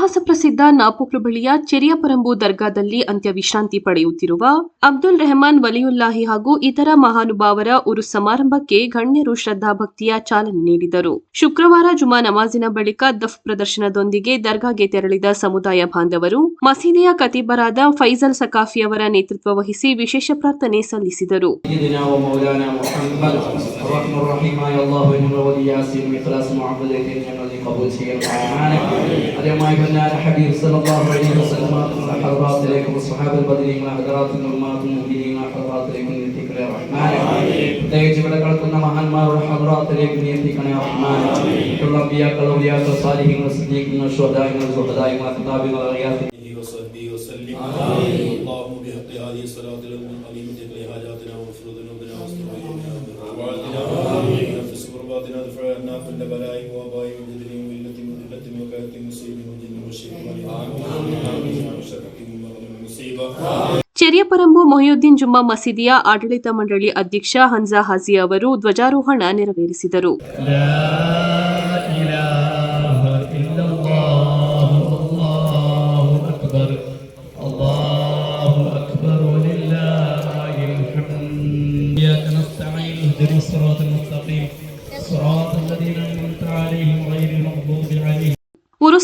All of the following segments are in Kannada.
ಇತಿಹಾಸ ಪ್ರಸಿದ್ಧ ನಾಪೋಕ್ಲು ಬಳಿಯ ಚೆರಿಯಪರಂಬು ದರ್ಗಾದಲ್ಲಿ ಅಂತ್ಯ ವಿಶ್ರಾಂತಿ ಪಡೆಯುತ್ತಿರುವ ಅಬ್ದುಲ್ ರೆಹಮಾನ್ ವಲಿಯುಲ್ಲಾಹಿ ಹಾಗೂ ಇತರ ಮಹಾನುಭಾವರ ಉರು ಸಮಾರಂಭಕ್ಕೆ ಗಣ್ಯರು ಶ್ರದ್ಧಾಭಕ್ತಿಯ ಚಾಲನೆ ನೀಡಿದರು. ಶುಕ್ರವಾರ ಜುಮಾ ನಮಾಜಿನ ಬಳಿಕ ದಫ್ ಪ್ರದರ್ಶನದೊಂದಿಗೆ ದರ್ಗಾಗೆ ತೆರಳಿದ ಸಮುದಾಯ ಬಾಂಧವರು, ಮಸೀದಿಯ ಕತೀಬರಾದ ಫೈಜಲ್ ಸಕಾಫಿಯವರ ನೇತೃತ್ವ ವಹಿಸಿ ವಿಶೇಷ ಪ್ರಾರ್ಥನೆ ಸಲ್ಲಿಸಿದರು. അതേമായി ومولانا محمد الرحمن الرحيم يا الله إنما ولي ياسين وإخلاص معبدك إنما لقبول شيء الأعمال اليوم أيضا الحبيب صلى الله عليه وسلم حضرات إليكم الصحابة البدرين وحضرات الأمات المؤمنين وحضرات إليكم ذكر الرحمن പ്രത്യേകിച്ച് ഇവിടെ കിടക്കുന്ന മഹാന്മാരുടെ ഹദ്റാത്തിലേക്ക് നിയന്ത്രിക്കണേ റഹ്മാൻ മറ്റുള്ള അമ്പിയാക്കൾ ഔലിയാക്കൾ സാലിഹ്യങ്ങൾ സിദ്ദീഖുകൾ ശുഹദായങ്ങൾ സുഹദായങ്ങൾ അഖ്താബികൾ അറിയാത്ത عليه وصحبه وسلم اللهم بحق هذه الصلاة القديمة لحاجاتنا وفر ذنوبنا واستر عيوبنا وبعدنا ونفس قرباتنا دفع عنا كل بلاء وباء وجدل ಚೆರಿಯಪರಂಬು ಮೊಹಿಯುದ್ದೀನ್ ಜುಮ್ಮಾ ಮಸೀದಿಯ ಆಡಳಿತ ಮಂಡಳಿ ಅಧ್ಯಕ್ಷ ಹನ್ಜಾ ಹಾಜಿ ಅವರು ಧ್ವಜಾರೋಹಣ ನೆರವೇರಿಸಿದರು لا إله إلا الله الله أكبر الله أكبر ولله الحمد إياك نستعين اهدنا الصراط المستقيم صراط الذين أنعمت عليهم غير المغضوب عليهم ಉರುಸ್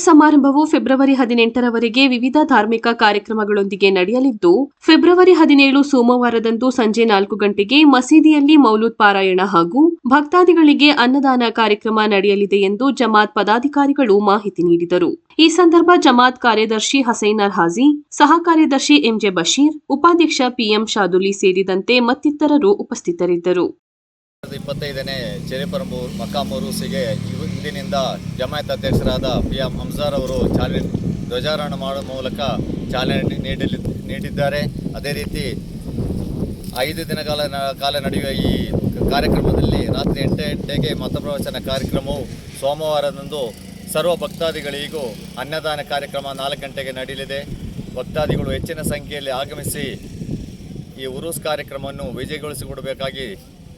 ಸಮಾರಂಭವು ಫೆಬ್ರವರಿ ಹದಿನೆಂಟರವರೆಗೆ ವಿವಿಧ ಧಾರ್ಮಿಕ ಕಾರ್ಯಕ್ರಮಗಳೊಂದಿಗೆ ನಡೆಯಲಿದ್ದು, ಫೆಬ್ರವರಿ ಹದಿನೇಳು ಸೋಮವಾರದಂದು ಸಂಜೆ ನಾಲ್ಕು ಗಂಟೆಗೆ ಮಸೀದಿಯಲ್ಲಿ ಮೌಲೂದ್ ಪಾರಾಯಣ ಹಾಗೂ ಭಕ್ತಾದಿಗಳಿಗೆ ಅನ್ನದಾನ ಕಾರ್ಯಕ್ರಮ ನಡೆಯಲಿದೆ ಎಂದು ಜಮಾತ್ ಪದಾಧಿಕಾರಿಗಳು ಮಾಹಿತಿ ನೀಡಿದರು. ಈ ಸಂದರ್ಭ ಜಮಾತ್ ಕಾರ್ಯದರ್ಶಿ ಹಸೈನ್ ಅಲ್ ಹಾಜಿ ಸಹ ಕಾರ್ಯದರ್ಶಿ ಎಂಜೆ ಬಶೀರ್, ಉಪಾಧ್ಯಕ್ಷ ಪಿಎಂ ಶಾದುಲಿ ಸೇರಿದಂತೆ ಮತ್ತಿತರರು ಉಪಸ್ಥಿತರಿದ್ದರು. ಇಪ್ಪತ್ತೈದನೇ ಚೆರೆಪರಂಬು ಮಕ್ಕಾಮೂರುಸಿಗೆ ಸಿಗೆ ಇಂದಿನಿಂದ ಜಮಾಯತ್ ಅಧ್ಯಕ್ಷರಾದ ಪಿ ಎಂ ಹಂಸಾರ್ ಅವರು ಚಾಲನೆ ಧ್ವಜಾರೋಹಣ ಮಾಡುವ ಮೂಲಕ ಚಾಲನೆ ನೀಡಲಿ ನೀಡಿದ್ದಾರೆ. ಅದೇ ರೀತಿ ಐದು ದಿನಗಳ ಕಾಲ ನಡೆಯುವ ಈ ಕಾರ್ಯಕ್ರಮದಲ್ಲಿ ರಾತ್ರಿ ಎಂಟು ಗಂಟೆಗೆ ಮತಪ್ರವಚನ ಕಾರ್ಯಕ್ರಮವು ಸೋಮವಾರದಂದು ಸರ್ವ ಭಕ್ತಾದಿಗಳಿಗೂ ಅನ್ನದಾನ ಕಾರ್ಯಕ್ರಮ ನಾಲ್ಕು ಗಂಟೆಗೆ ನಡೆಯಲಿದೆ. ಭಕ್ತಾದಿಗಳು ಹೆಚ್ಚಿನ ಸಂಖ್ಯೆಯಲ್ಲಿ ಆಗಮಿಸಿ ಈ ಉರುಸ್ ಕಾರ್ಯಕ್ರಮವನ್ನು ವಿಜಯಗೊಳಿಸಿಕೊಡಬೇಕಾಗಿ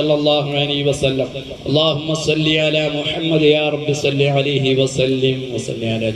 സല്ലല്ലാഹു അലൈഹി വസല്ലം. അല്ലാഹുമ്മ സല്ലി അലാ മുഹമ്മദ് യാ റബ്ബി സല്ലി അലൈഹി വസല്ലം വസല്ലി അലാ